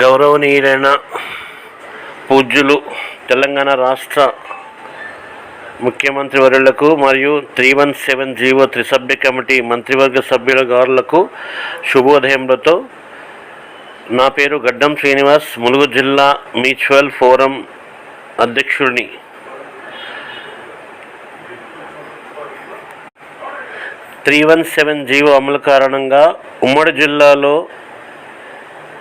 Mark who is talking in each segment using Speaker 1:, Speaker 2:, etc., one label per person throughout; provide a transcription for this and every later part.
Speaker 1: గౌరవనీయులైన పూజ్యులు తెలంగాణ రాష్ట్ర ముఖ్యమంత్రి వర్యులకు మరియు త్రీ వన్ సెవెన్ జీవో త్రిసభ్య కమిటీ మంత్రివర్గ సభ్యుల గారులకు శుభోదయములతో నా పేరు గడ్డం శ్రీనివాస్ ములుగు జిల్లా మ్యూచువల్ ఫోరం అధ్యక్షుడిని. త్రీ వన్ సెవెన్ జీవో అమలు కారణంగా ఉమ్మడి జిల్లాలో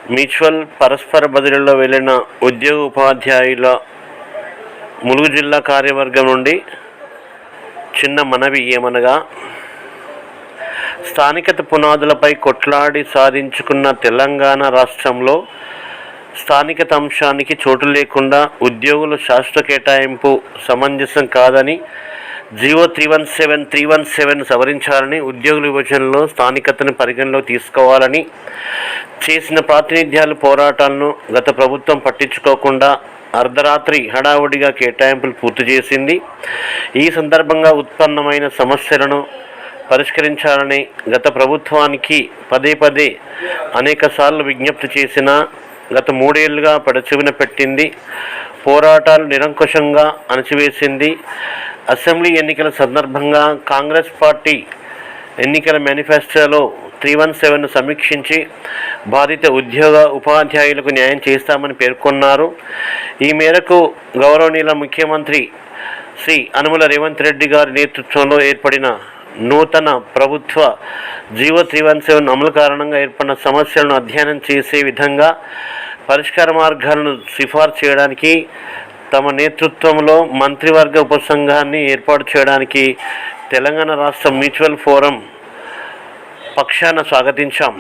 Speaker 1: మ్యూచువల్ పరస్పర బదిలీలో వెళ్ళిన ఉద్యోగ ఉపాధ్యాయుల ములుగు జిల్లా కార్యవర్గం నుండి చిన్న మనవి ఏమనగా స్థానికత పునాదులపై కొట్లాడి సాధించుకున్న తెలంగాణ రాష్ట్రంలో స్థానికత అంశానికి చోటు లేకుండా ఉద్యోగుల శాశ్వత కేటాయింపు సమంజసం కాదని GO three one seven three one seven సవరించాలని ఉద్యోగుల విభజనలో స్థానికతను పరిగణలో తీసుకోవాలని చేసిన ప్రాతినిధ్యాలు పోరాటాలను గత ప్రభుత్వం పట్టించుకోకుండా అర్ధరాత్రి హడావుడిగా కేటాయింపులు పూర్తి చేసింది. ఈ సందర్భంగా ఉత్పన్నమైన సమస్యలను పరిష్కరించాలని గత ప్రభుత్వానికి పదే పదే అనేకసార్లు విజ్ఞప్తి చేసిన గత మూడేళ్ళుగా పెడచెవిన పెట్టింది. పోరాటాలు నిరంకుశంగా అణచివేసింది. అసెంబ్లీ ఎన్నికల సందర్భంగా కాంగ్రెస్ పార్టీ ఎన్నికల మేనిఫెస్టోలో త్రీ వన్ సెవెన్ను సమీక్షించి బాధిత ఉద్యోగ ఉపాధ్యాయులకు న్యాయం చేస్తామని పేర్కొన్నారు. ఈ మేరకు గౌరవనీయుల ముఖ్యమంత్రి శ్రీ అనుమల రేవంత్ రెడ్డి గారి నేతృత్వంలో ఏర్పడిన నూతన ప్రభుత్వ జీవో త్రీ వన్ సెవెన్ అమలు కారణంగా ఏర్పడిన సమస్యలను అధ్యయనం చేసే విధంగా పరిష్కార మార్గాలను సిఫార్సు చేయడానికి తమ నేతృత్వంలో మంత్రివర్గ ఉపసంఘాన్ని ఏర్పాటు చేయడానికి తెలంగాణ రాష్ట్ర మ్యూచువల్ ఫోరం పక్షాన స్వాగతించాం.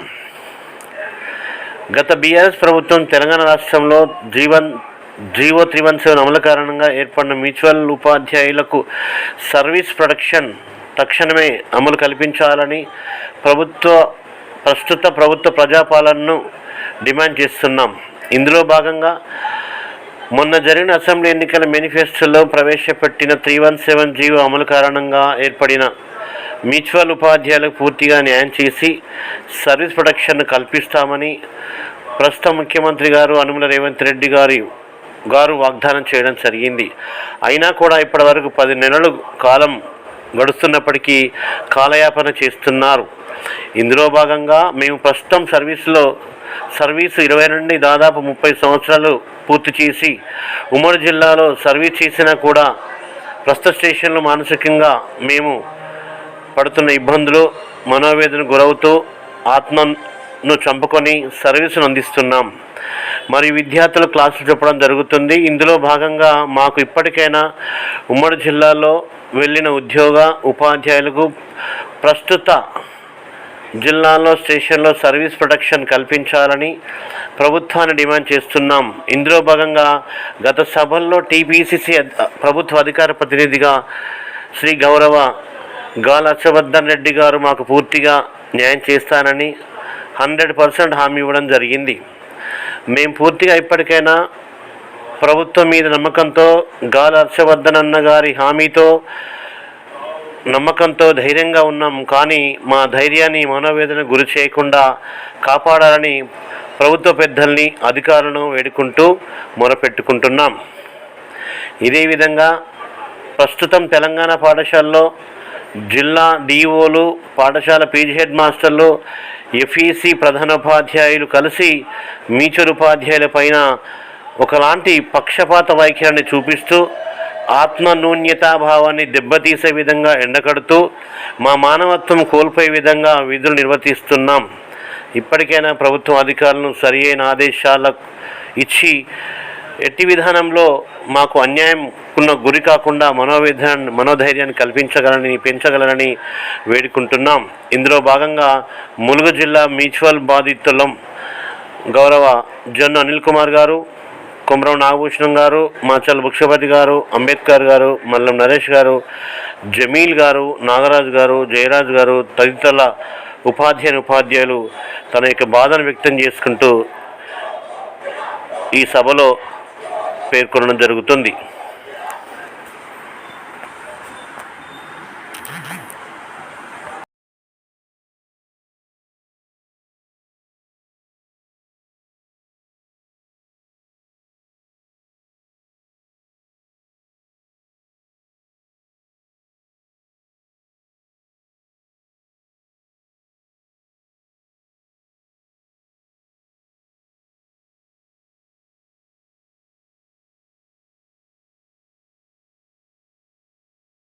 Speaker 1: గత బీఆర్ఎస్ ప్రభుత్వం తెలంగాణ రాష్ట్రంలో జీవన్ జీవో త్రీ వన్ సెవెన్ అమలు కారణంగా ఏర్పడిన మ్యూచువల్ ఉపాధ్యాయులకు సర్వీస్ ప్రొడక్షన్ తక్షణమే అమలు కల్పించాలని ప్రభుత్వ ప్రస్తుత ప్రభుత్వ ప్రజాపాలనను డిమాండ్ చేస్తున్నాం. ఇందులో భాగంగా మొన్న జరిగిన అసెంబ్లీ ఎన్నికల మేనిఫెస్టోలో ప్రవేశపెట్టిన త్రీ వన్ సెవెన్ జీవో అమలు కారణంగా ఏర్పడిన మ్యూచువల్ ఉపాధ్యాయులకు పూర్తిగా న్యాయం చేసి సర్వీస్ ప్రొటెక్షన్ కల్పిస్తామని ప్రస్తుత ముఖ్యమంత్రి గారు అనుమల రేవంత్ రెడ్డి గారి గారు వాగ్దానం చేయడం జరిగింది. అయినా కూడా ఇప్పటివరకు పది నెలలు కాలం గడుస్తున్నప్పటికీ కాలయాపన చేస్తున్నారు. ఇందులో భాగంగా మేము ప్రస్తుతం సర్వీసులో సర్వీసు ఇరవై నుండి దాదాపు ముప్పై సంవత్సరాలు పూర్తి చేసి ఉమ్మడి జిల్లాలో సర్వీస్ చేసినా కూడా ప్రస్తుత స్టేషన్లో మానసికంగా మేము పడుతున్న ఇబ్బందులు మనోవేదన గురవుతూ ఆత్మను చంపుకొని సర్వీసును అందిస్తున్నాం. మరి విద్యార్థులు క్లాసులు చెప్పడం జరుగుతుంది. ఇందులో భాగంగా మాకు ఇప్పటికైనా ఉమ్మడి జిల్లాలో వెళ్ళిన ఉద్యోగ ఉపాధ్యాయులకు ప్రస్తుత జిల్లాలో స్టేషన్లో సర్వీస్ ప్రొటెక్షన్ కల్పించాలని ప్రభుత్వాన్ని డిమాండ్ చేస్తున్నాం. ఇందులో భాగంగా గత సభల్లో టీపీసీసీ ప్రభుత్వ అధికార ప్రతినిధిగా శ్రీ గౌరవ గాల హర్షవర్ధన్ రెడ్డి గారు మాకు పూర్తిగా న్యాయం చేస్తానని హండ్రెడ్ పర్సెంట్ హామీ ఇవ్వడం జరిగింది. మేము పూర్తిగా ఇప్పటికైనా ప్రభుత్వం మీద నమ్మకంతో గాలి హర్షవర్ధన్ అన్న గారి హామీతో నమ్మకంతో ధైర్యంగా ఉన్నాం. కానీ మా ధైర్యాన్ని మనోవేదన గురి చేయకుండా కాపాడాలని ప్రభుత్వ పెద్దల్ని అధికారులను వేడుకుంటూ మొరపెట్టుకుంటున్నాం. ఇదే విధంగా ప్రస్తుతం తెలంగాణ పాఠశాలలో జిల్లా డిఓలు పాఠశాల పీజీ హెడ్ మాస్టర్లు ఎఫ్ఈసి ప్రధానోపాధ్యాయులు కలిసి మీచర్ ఉపాధ్యాయుల పైన ఒకలాంటి పక్షపాత వైఖరిని చూపిస్తూ ఆత్మ న్యూన్యతాభావాన్ని దెబ్బతీసే విధంగా ఎండకడుతూ మా మానవత్వం కోల్పోయే విధంగా విధులు నిర్వర్తిస్తున్నాం. ఇప్పటికైనా ప్రభుత్వం అధికారులను సరి అయిన ఆదేశాలకు ఇచ్చి ఎట్టి విధానంలో మాకు అన్యాయం ఉన్న గురి కాకుండా మనోవిధా మనోధైర్యాన్ని కల్పించగలని పెంచగలరని వేడుకుంటున్నాం. ఇందులో భాగంగా ములుగు జిల్లా మ్యూచువల్ బాధితులం గౌరవ జొన్న అనిల్ కుమార్ గారు కుమరం నాగభూషణం గారు మాచల్ భుక్షపతి గారు అంబేద్కర్ గారు మల్లం నరేష్ గారు జమీల్ గారు నాగరాజు గారు జయరాజ్ గారు తదితరుల ఉపాధ్యాయుని ఉపాధ్యాయులు తన యొక్క బాధను వ్యక్తం చేసుకుంటూ ఈ సభలో పేర్కొనడం జరుగుతుంది.